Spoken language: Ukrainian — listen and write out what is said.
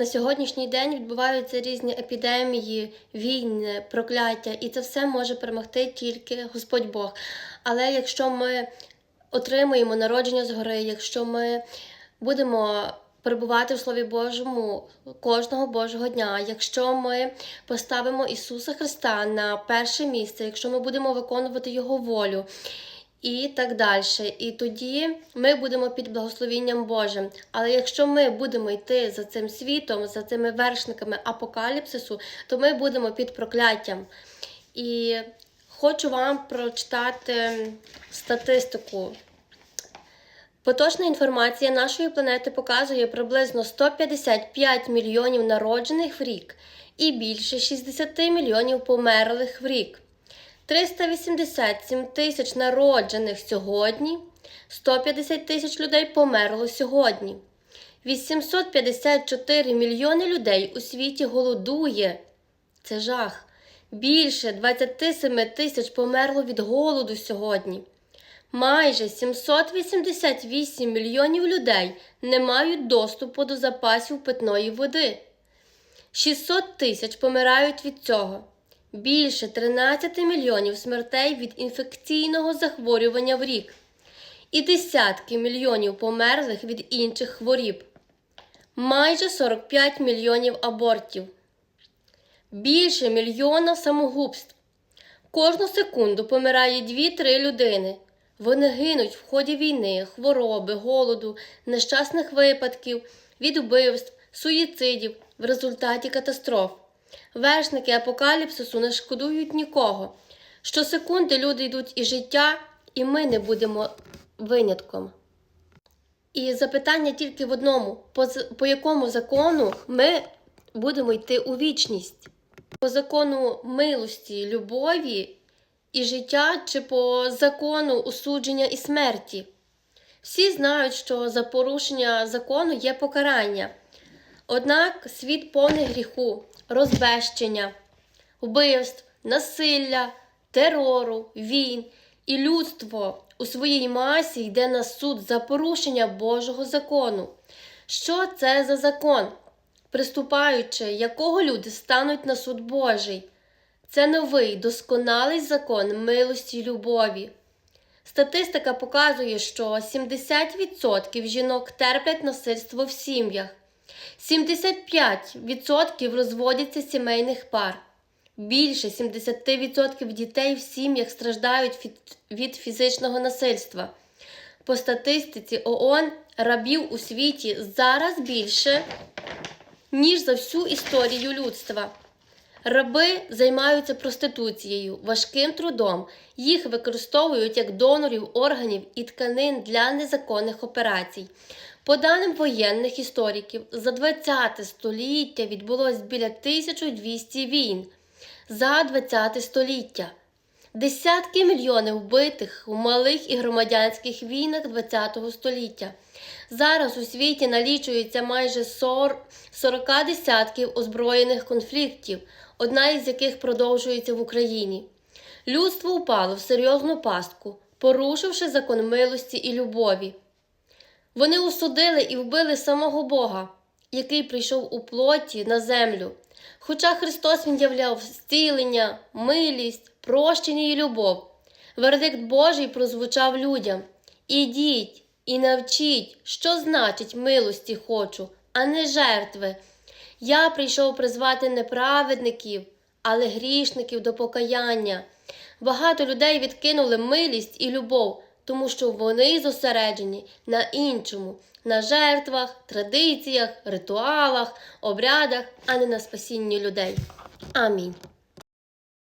На сьогоднішній день відбуваються різні епідемії, війни, прокляття, і це все може перемогти тільки Господь Бог. Але якщо ми отримуємо народження згори, якщо ми будемо перебувати в Слові Божому кожного Божого дня, якщо ми поставимо Ісуса Христа на перше місце, якщо ми будемо виконувати Його волю. І так далі. І тоді ми будемо під благословінням Божим. Але якщо ми будемо йти за цим світом, за цими вершниками апокаліпсису, то ми будемо під прокляттям. І хочу вам прочитати статистику. Поточна інформація нашої планети показує приблизно 155 мільйонів народжених в рік і більше 60 мільйонів померлих в рік. 387 тисяч народжених сьогодні, 150 тисяч людей померло сьогодні. 854 мільйони людей у світі голодує. Це жах. Більше 27 тисяч померло від голоду сьогодні. Майже 788 мільйонів людей не мають доступу до запасів питної води. 600 тисяч помирають від цього. Більше 13 мільйонів смертей від інфекційного захворювання в рік. І десятки мільйонів померлих від інших хворіб. Майже 45 мільйонів абортів. Більше мільйона самогубств. Кожну секунду помирає 2-3 людини. Вони гинуть в ході війни, хвороби, голоду, нещасних випадків, від вбивств, суїцидів в результаті катастроф. Вершники апокаліпсису не шкодують нікого. Щосекунди люди йдуть із життя, і ми не будемо винятком. І запитання тільки в одному: по, по якому закону ми будемо йти у вічність? По закону милості, любові і життя, чи по закону осудження і смерті? Всі знають, що за порушення закону є покарання. Однак світ повний гріху, розбещення, вбивств, насилля, терору, війн і людство у своїй масі йде на суд за порушення Божого закону. Що це за закон? Приступаючи, якого люди стануть на суд Божий? Це новий досконалий закон милості й любові. Статистика показує, що 70% жінок терплять насильство в сім'ях. 75% розводяться сімейних пар. Більше 70% дітей в сім'ях страждають від, фізичного насильства. По статистиці ООН рабів у світі зараз більше, ніж за всю історію людства. Раби займаються проституцією, важким трудом. Їх використовують як донорів органів і тканин для незаконних операцій. По даним воєнних істориків, за 20 століття відбулось біля 1200 війн. За 20 століття. Десятки мільйонів вбитих у малих і громадянських війнах ХХ століття. Зараз у світі налічується майже 40 40 десятків озброєних конфліктів, одна із яких продовжується в Україні. Людство упало в серйозну пастку, порушивши закон милості і любові. Вони осудили і вбили самого Бога, який прийшов у плоті на землю. Хоча Христос Він являв зцілення, милість, прощення і любов. Вердикт Божий прозвучав людям: Ідіть і навчіть, що значить милості хочу, а не жертви. Я прийшов призвати не праведників, але грішників до покаяння. Багато людей відкинули милість і любов, тому що вони зосереджені на іншому, на жертвах, традиціях, ритуалах, обрядах, а не на спасінні людей. Амінь.